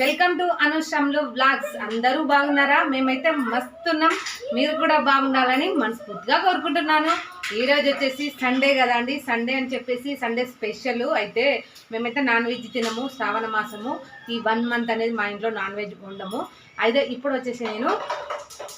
Welcome to అనుశ్రమ్లు blogs అందరూ బాగున్నారా? మేమైతే మస్తున్నాం. మీరు కూడా బాగుండాలని మనస్ఫూర్తిగా కోరుకుంటున్నాను. ఈ రోజు వచ్చేసి సండే కదా అండి. సండే అని చెప్పేసి సండే స్పెషల్. అయితే మేమైతే నాన్ వెజ్ తినము శ్రావణ మాసము. ఈ వన్ మంత్ అనేది మా ఇంట్లో నాన్ వెజ్ ఉండము అయితే ఇప్పుడు వచ్చేసి నేను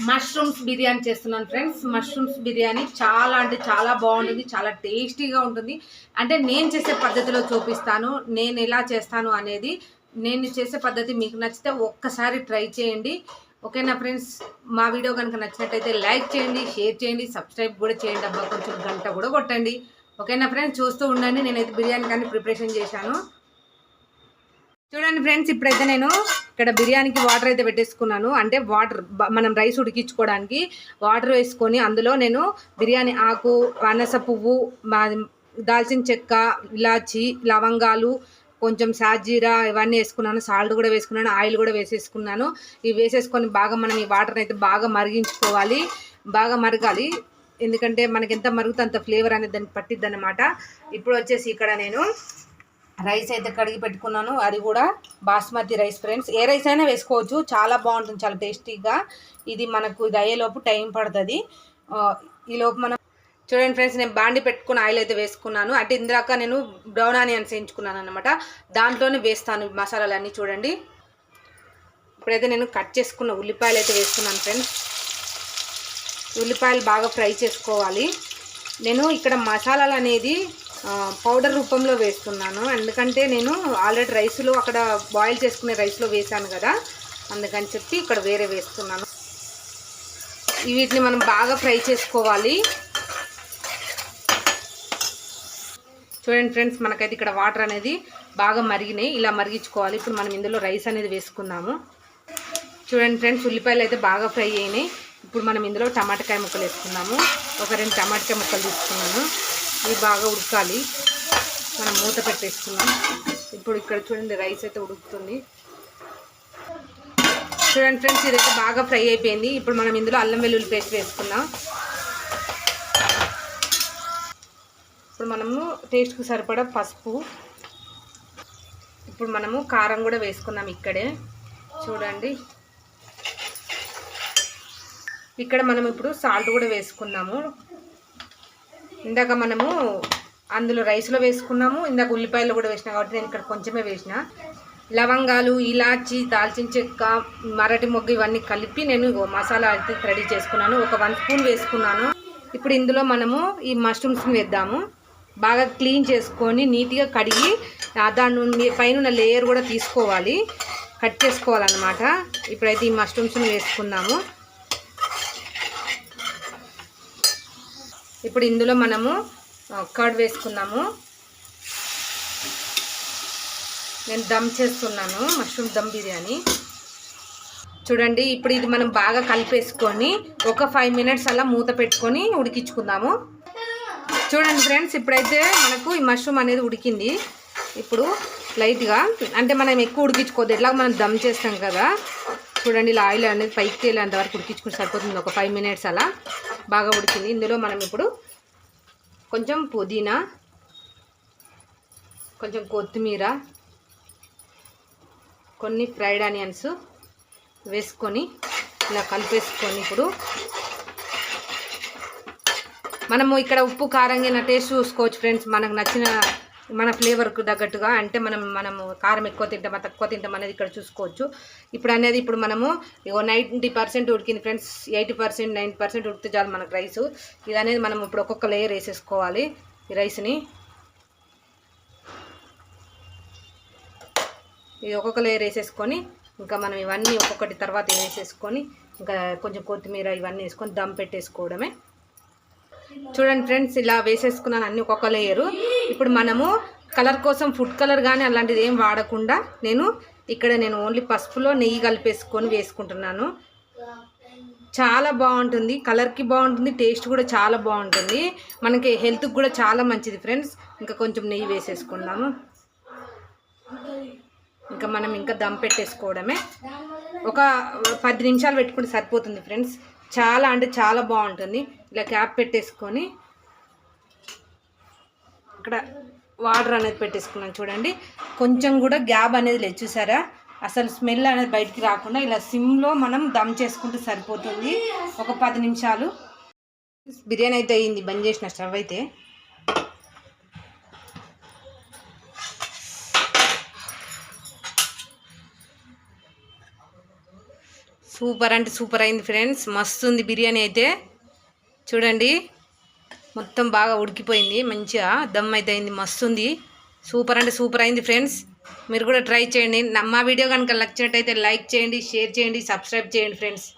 మష్రూమ్స్ బిర్యానీ చేస్తున్నాను ఫ్రెండ్స్. మష్రూమ్స్ బిర్యానీ చాలా అంటే చాలా బాగుంటుంది చాలా టేస్టీగా ఉంటుంది. అంటే నేను చేసే పద్ధతిలో చూపిస్తాను నేను ఎలా చేస్తాను అనేది నేను చేసే పద్ధతి మీకు నచ్చితే ఒక్కసారి ట్రై చేయండి. ఓకేనా ఫ్రెండ్స్? మా వీడియో కనుక నచ్చినట్టయితే లైక్ చేయండి షేర్ చేయండి సబ్స్క్రైబ్ కూడా చేయండి. అబ్బా కొంచెం గంట కూడా కొట్టండి. ఓకేనా ఫ్రెండ్స్? చూస్తూ ఉండండి. నేనైతే బిర్యానీ కానీ ప్రిపరేషన్ చేశాను. చూడండి ఫ్రెండ్స్ ఇప్పుడైతే నేను ఇక్కడ బిర్యానీకి వాటర్ అయితే పెట్టేసుకున్నాను. అంటే వాటర్ మనం రైస్ ఉడికించుకోవడానికి వాటర్ వేసుకొని అందులో నేను బిర్యానీ ఆకు అనస పువ్వు మా దాల్చిన చెక్క ఇలాచి లవంగాలు కొంచెం సాజీరా ఇవన్నీ వేసుకున్నాను సాల్ట్ కూడా వేసుకున్నాను ఆయిల్ కూడా వేసేసుకున్నాను. ఇవి వేసేసుకొని బాగా మనం ఈ వాటర్ని అయితే బాగా మరిగించుకోవాలి. బాగా మరగాలి. ఎందుకంటే మనకి ఎంత మరుగుతో అంత ఫ్లేవర్ అనేది దానికి పట్టిద్ది అనమాట ఇప్పుడు వచ్చేసి ఇక్కడ నేను రైస్ అయితే కడిగి పెట్టుకున్నాను. అది కూడా బాస్మతి రైస్ ఫ్రెండ్స్ ఏ రైస్ అయినా వేసుకోవచ్చు. చాలా బాగుంటుంది చాలా టేస్టీగా ఇది మనకు ఇది అయ్యేలోపు టైం పడుతుంది. ఈలోపు ఈ లోపు మనం చూడండి ఫ్రెండ్స్ నేను బాండి పెట్టుకుని ఆయిల్ అయితే వేసుకున్నాను. అంటే ఇందాక నేను బ్రౌన్ ఆనియన్స్ వేయించుకున్నాను అనమాట దాంట్లోనే వేస్తాను మసాలాలన్నీ చూడండి. ఇప్పుడైతే నేను కట్ చేసుకున్న ఉల్లిపాయలు అయితే వేస్తున్నాను ఫ్రెండ్స్. ఉల్లిపాయలు బాగా ఫ్రై చేసుకోవాలి. నేను ఇక్కడ మసాలాలు అనేది పౌడర్ రూపంలో వేస్తున్నాను. ఎందుకంటే నేను ఆల్రెడీ రైస్లో అక్కడ బాయిల్ చేసుకునే రైస్లో వేసాను కదా. అందుకని చెప్పి ఇక్కడ వేరే వేస్తున్నాను. వీటిని మనం బాగా ఫ్రై చేసుకోవాలి. చూడండి ఫ్రెండ్స్ మనకైతే ఇక్కడ వాటర్ అనేది బాగా మరిగినాయి. ఇలా మరిగించుకోవాలి. ఇప్పుడు మనం ఇందులో రైస్ అనేది వేసుకుందాము. చూడండి ఫ్రెండ్స్ ఉల్లిపాయలు అయితే బాగా ఫ్రై అయినాయి. ఇప్పుడు మనం ఇందులో టమాటకాయ ముక్కలు వేసుకుందాము. ఒక రెండు టమాటకాయ ముక్కలు తీసుకున్నాను. ఇవి బాగా ఉడకాలి. మనం మూత పెట్టేసుకున్నాం ఇప్పుడు ఇక్కడ చూడండి రైస్ అయితే ఉడుకుతుంది. చూడండి ఫ్రెండ్స్ ఇదైతే బాగా ఫ్రై అయిపోయింది. ఇప్పుడు మనం ఇందులో అల్లం వెల్లుల్లి పేస్ట్ వేసుకున్నాం ఇప్పుడు మనము టేస్ట్కి సరిపడా పసుపు. ఇప్పుడు మనము కారం కూడా వేసుకున్నాం ఇక్కడే. చూడండి. ఇక్కడ మనం ఇప్పుడు సాల్ట్ కూడా వేసుకున్నాము. ఇందాక మనము అందులో రైస్లో వేసుకున్నాము ఇందాక ఉల్లిపాయలు కూడా వేసినా కాబట్టి నేను ఇక్కడ కొంచెమే వేసిన. లవంగాలు ఇలాచి దాల్చిన చెక్క మరటి మొగ్గు ఇవన్నీ కలిపి నేను మసాలా అయితే రెడీ చేసుకున్నాను. ఒక వన్ స్పూన్ వేసుకున్నాను. ఇప్పుడు ఇందులో మనము ఈ మష్రూమ్స్ని వేద్దాము. బాగా క్లీన్ చేసుకొని నీట్గా కడిగి దాని పైన ఉన్న లేయర్ కూడా తీసుకోవాలి. కట్ చేసుకోవాలన్నమాట. ఇప్పుడైతే ఈ మష్రూమ్స్ని వేసుకున్నాము ఇప్పుడు ఇందులో మనము కర్డ్ వేసుకున్నాము నేను దమ్ చేస్తున్నాను మష్రూమ్ దమ్ బిర్యానీ. చూడండి ఇప్పుడు ఇది మనం బాగా కలిపేసుకొని ఒక ఫైవ్ మినిట్స్ అలా మూత పెట్టుకొని ఉడికించుకుందాము. చూడండి ఫ్రెండ్స్ ఇప్పుడైతే మనకు ఈ మష్రూమ్ అనేది ఉడికింది. ఇప్పుడు లైట్గా అంటే మనం ఎక్కువ ఉడికించుకోవద్దు ఎట్లా మనం దమ్ చేస్తాం కదా. చూడండి ఇలా ఆయిల్ అనేది పైకి తేలేంత వరకు ఉడికించుకుని సరిపోతుంది. ఒక ఫైవ్ మినిట్స్ అలా బాగా ఉడికింది. ఇందులో మనం ఇప్పుడు కొంచెం పుదీనా కొంచెం కొత్తిమీర కొన్ని ఫ్రైడ్ ఆనియన్స్ వేసుకొని ఇలా కలిపేసుకొని ఇప్పుడు మనము ఇక్కడ ఉప్పు కారంగా టేస్ట్ చూసుకోవచ్చు ఫ్రెండ్స్ మనకు నచ్చిన మన ఫ్లేవర్కు తగ్గట్టుగా అంటే మనం మనము కారం ఎక్కువ తింటామా తక్కువ తింటాం అనేది ఇక్కడ చూసుకోవచ్చు. ఇప్పుడు అనేది ఇప్పుడు మనము ఇగో నైంటీ పర్సెంట్ ఉడికింది friends eighty percent ninety percent ఉడికితే చాలు మనకు రైస్ ఇది అనేది మనం ఇప్పుడు ఒక్కొక్క లేయర్ వేసేసుకోవాలి ఈ రైస్ని ఇది ఒక్కొక్క లేయర్ వేసేసుకొని ఇంకా మనం ఇవన్నీ ఒక్కొక్కటి తర్వాత వేసేసుకొని ఇంకా కొంచెం కొత్తిమీర ఇవన్నీ వేసుకొని దమ్ పెట్టేసుకోవడమే. చూడండి ఫ్రెండ్స్ ఇలా వేసేసుకున్నాను అన్ని ఒక్కొక్క లేయరు. ఇప్పుడు మనము కలర్ కోసం ఫుడ్ కలర్ కానీ అలాంటిది ఏం వాడకుండా నేను ఇక్కడ నేను ఓన్లీ పసుపులో నెయ్యి కలిపేసుకొని వేసుకుంటున్నాను. చాలా బాగుంటుంది కలర్కి బాగుంటుంది టేస్ట్ కూడా చాలా బాగుంటుంది. మనకి హెల్త్కి కూడా చాలా మంచిది ఫ్రెండ్స్. ఇంకా కొంచెం నెయ్యి వేసేసుకుందాము. ఇంకా మనం ఇంకా దమ్ పెట్టేసుకోవడమే. ఒక పది నిమిషాలు పెట్టుకుంటే సరిపోతుంది ఫ్రెండ్స్. చాలా అంటే చాలా బాగుంటుంది. ఇలా క్యాప్ పెట్టేసుకొని ఇక్కడ వాటర్ అనేది పెట్టేసుకున్నాను చూడండి. కొంచెం కూడా గ్యాప్ అనేది లేదు చూసారా? అసలు స్మెల్ అనేది బయటికి రాకుండా ఇలా సిమ్లో మనం దమ్ చేసుకుంటే సరిపోతుంది. ఒక పది నిమిషాలు. బిర్యానీ అయితే అయింది బంద్ చేసిన స్టవ్ అయితే. సూపర్ అంటే సూపర్ అయింది ఫ్రెండ్స్. మస్తు ఉంది బిర్యానీ అయితే. చూడండి. మొత్తం బాగా ఉడికిపోయింది. మంచిగా దమ్ అయితే అయింది మస్తు ఉంది సూపర్ అంటే సూపర్ అయింది ఫ్రెండ్స్. మీరు కూడా ట్రై చేయండి. మా వీడియో కనుక నచ్చినట్టయితే లైక్ చేయండి షేర్ చేయండి సబ్స్క్రైబ్ చేయండి ఫ్రెండ్స్.